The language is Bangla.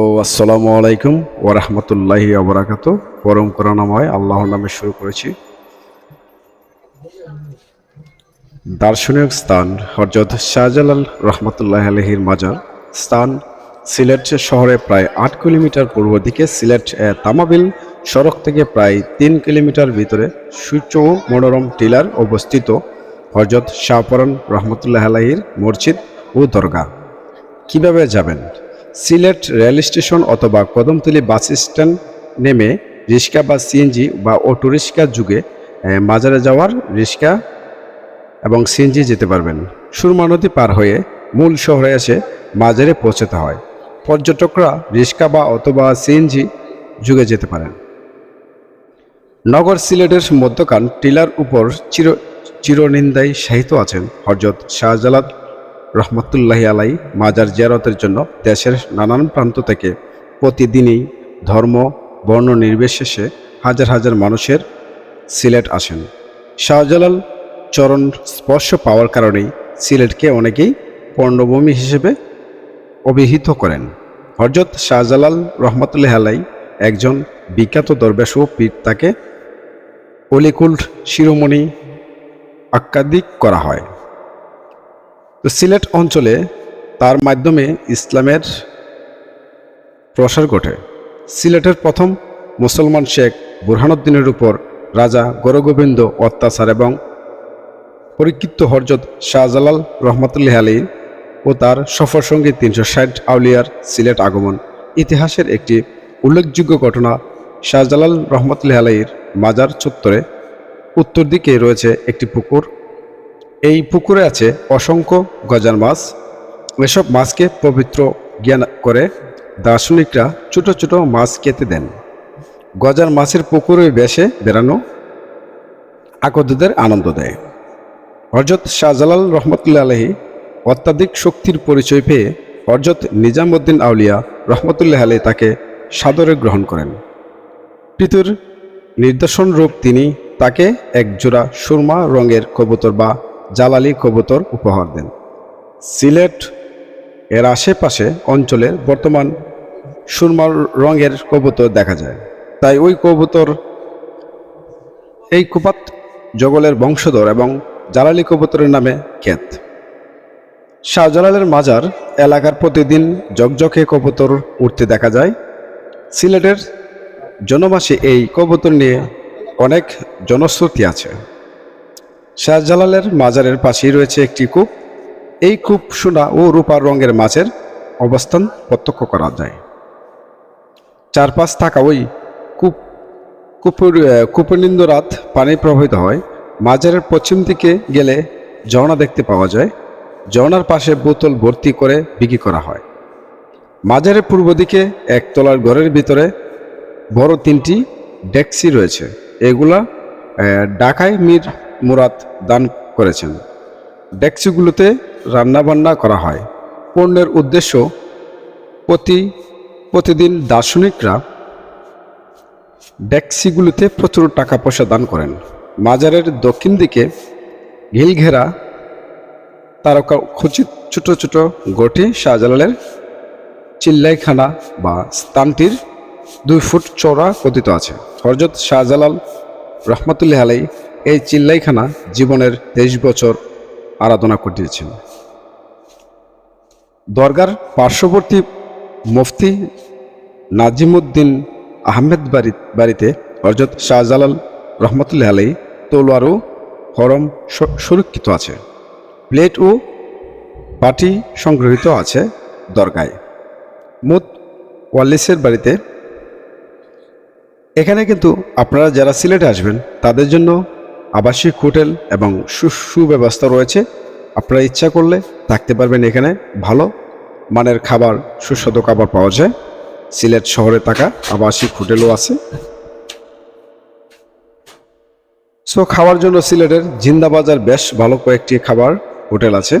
ও আসসালামু আলাইকুম ওরহমতুল্লাহি আবরাকাত পরম করণাময় আল্লাহর নামে শুরু করেছি। দার্শনিক স্থান হরজত শাহজালাল রহমতুল্লাহ আলহির মাজার। স্থান সিলেট শহরে প্রায় আট কিলোমিটার পূর্ব দিকে সিলেট তামাবিল সড়ক থেকে প্রায় তিন কিলোমিটার ভিতরে সূর্য মনোরম টিলার অবস্থিত হরজত শাহপরণ রহমতুল্লাহ আলহির মসজিদ ও দরগা কীভাবে যাবেন? সিলেট রেল স্টেশন অথবা কদমতলী বাস স্ট্যান্ড নেমে রিক্সা বা সিএনজি বা অটো রিক্সা যুগে মাজারে যাওয়ার রিক্সা এবং সিএনজি যেতে পারবেন। সুরমা নদী পার হয়ে মূল শহরে এসে মাজারে পৌঁছাতে হয়। পর্যটকরা রিক্সা বা অথবা সিএনজি যুগে যেতে পারেন। নগর সিলেটের মধ্যকান টিলার উপর চির, চিরনিন্দায় সাহিত্য আছেন হরজত শাহজালাল রহমতুল্লাহি আলাই মাজার জিয়ারতের জন্য দেশের নানান প্রান্ত থেকে প্রতিদিনই ধর্ম, বর্ণ নির্বিশেষে হাজার হাজার মানুষের সিলেট আসেন। শাহজালাল চরণ স্পর্শ পাওয়ার কারণেই সিলেটকে অনেকেই পর্ণভূমি হিসেবে অভিহিত করেন। হরজত শাহজালাল রহমতুল্লাহ আলাই একজন বিখ্যাত দরবেশ ও পীর, তাকে অলিকুল শিরোমণি আখ্যাদিক করা হয়। তো সিলেট অঞ্চলে তার মাধ্যমে ইসলামের প্রসার ঘটে। সিলেটের প্রথম মুসলমান শেখ বুরহানুদ্দিনের উপর রাজা গৌরগোবিন্দ অত্যাচার এবং পরীক্ষিত হরজত শাহজালাল রহমতুল্লাহ আলী ও তার সফর সঙ্গী তিনশো ষাট আউলিয়ার সিলেট আগমন ইতিহাসের একটি উল্লেখযোগ্য ঘটনা শাহজালাল রহমতুল্লাহ আলীর মাজার চত্বরে উত্তর দিকে রয়েছে একটি পুকুর। এই পুকুরে আছে অসংখ্য গজার মাছ। এসব মাছকে পবিত্র জ্ঞান করে দার্শনিকরা ছোট ছোট মাছ কেটে দেন। গজার মাছের পুকুরে বেশে বেড়ানো আকদদের আনন্দ দেয়। হরজত শাহজালাল রহমতুল্লা আলহী অত্যাধিক শক্তির পরিচয় পেয়ে হরজত নিজামুদ্দিন আউলিয়া রহমতুল্লাহ আলী তাকে সাদরে গ্রহণ করেন। পিতুর নির্দেশন রূপ তিনি তাকে এক জোড়া সুরমা রঙের কবুতর বা জালালি কবুতর উপহার দেন। সিলেট এর আশেপাশে অঞ্চলে বর্তমান সুরমা রঙের কবুতর দেখা যায়। তাই ওই কবুতর এই কুপাত জগলের বংশধর এবং জালালি কবুতরের নামে খ্যাত। শাহজালালের মাজার এলাকার প্রতিদিন জকজকে কবুতর উঠতে দেখা যায়। সিলেটের জনমাসে এই কবুতর নিয়ে অনেক জনশ্রুতি আছে। শাহজালালের মাজারের পাশেই রয়েছে একটি কূপ। এই কূপ সোনা ও রূপার রঙের মাছের অবস্থান প্রত্যক্ষ করা যায়। চারপাশ থাকা ওই কূপ, কূপের কূপনিন্দ রাত পানি প্রবাহিত হয়। মাজারের পশ্চিম দিকে গেলে ঝর্ণা দেখতে পাওয়া যায়। ঝর্ণার পাশে বোতল ভর্তি করে বিক্রি করা হয়। মাজারের পূর্ব দিকে একতলার ঘরের ভিতরে বড় তিনটি ডেক্সি রয়েছে। এগুলা ঢাকায় মীর মুরাদ দান করেছেন। ডেক্সিগুলোতে রান্নাবান্না করা হয়। পণ্যের উদ্দেশ্য, প্রতি, প্রতিদিন দার্শনিকরা ডেক্সিগুলোতে প্রচুর টাকা পয়সা দান করেন। মাজারের দক্ষিণ দিকে ঘিলঘেরা তারকা খচিত ছোট ছোট গোটি শাহজালালের চিল্লাইখানা বা স্থানটির দুই ফুট চওড়া কথিত আছে। হরজত শাহজালাল রহমতুল্লাহ আলাই এই চিল্লাইখানা জীবনের তেইশ বছর আরাধনা করিয়েছেন দরগার পার্শ্ববর্তী মুফতি নাজিমুদ্দিন আহমেদ বাড়ি, বাড়িতে হরজত শাহজালাল রহমতুল্লাহ আলাই তলোয়ার ও হরম সুরক্ষিত আছে। প্লেট ও বাটি সংগ্রহীত আছে দরগায়। মোট ওয়াল্লিসের বাড়িতে। এখানে কিন্তু আপনারা যারা সিলেটে আসবেন, তাদের জন্য আবাসিক হোটেল এবং সুব্যবস্থা রয়েছে। আপনারা ইচ্ছা করলে থাকতে পারবেন এখানে। ভালো মানের খাবার, সুস্বাদু খাবার পাওয়া যায়। সিলেট শহরে থাকা আবাসিক হোটেলও আছে। সো, খাওয়ার জন্য সিলেটের জিন্দাবাজার বেশ ভালো কয়েকটি খাবার হোটেল আছে।